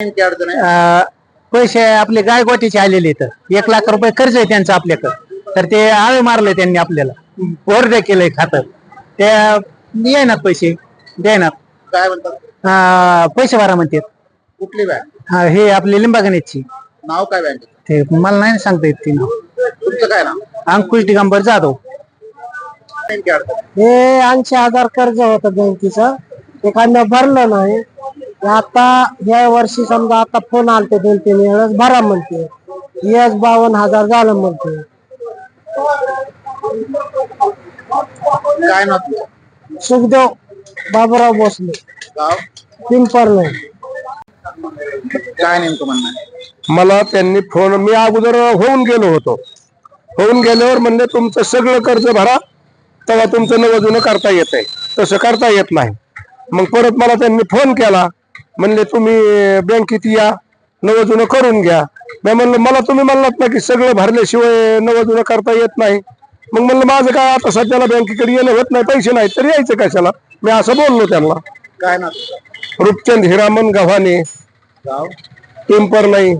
नेमकी अडचण आहे अं, पैसे आपले गायगोटीचे आलेले तर एक लाख रुपये कर्ज आहे त्यांचं आपल्याकडं. तर ते आळे मारले त्यांनी आपल्याला. वर्ध केलंय खातं. त्या येणार पैसे? देणार काय म्हणतात? अं, पैसे भरा म्हणतात कुठली बँक हा, हे आपले लिंबागणेची नाव काय बँकेचं ते मला नाही सांगता येत ती नाव. तुमचं काय नाव? अंकुश दिगंबर जाधव. नेमकी अडचण हे ऐंशी हजार कर्ज होतं बँकेचं. एखाद्या भरलं नाही. आता या वर्षी समजा आता फोन आलते दोन तीन वेळेस भरा म्हणते. यस बावन्न हजार झालं म्हणते. काय सुखदेव बाबूराव भोसले. गाव? पिंपरले काय नेमकं म्हणणं आहे? मला त्यांनी फोन मी अगोदर होऊन गेलो होतो. होऊन गेल्यावर म्हणले तुमचं सगळं कर्ज भरा तेव्हा तुमचं नवं जुनं करता येत आहे तसं करता येत नाही. मग परत मला त्यांनी फोन केला. म्हणले तुम्ही बँकेत या नवं जुनं करून घ्या. मी म्हणलं मला तुम्ही म्हणलात ना की सगळं भरल्याशिवाय नवं जुनं करता येत नाही. मग म्हणलं माझं काय आता सध्याला बँकेकडे येणं होत नाही पैसे नाही तर यायचं कशाला? मी असं बोललो त्यांना. काय तुमचं? रूपचंद हिरामन गव्हाणे. गाव? पिंपर नाही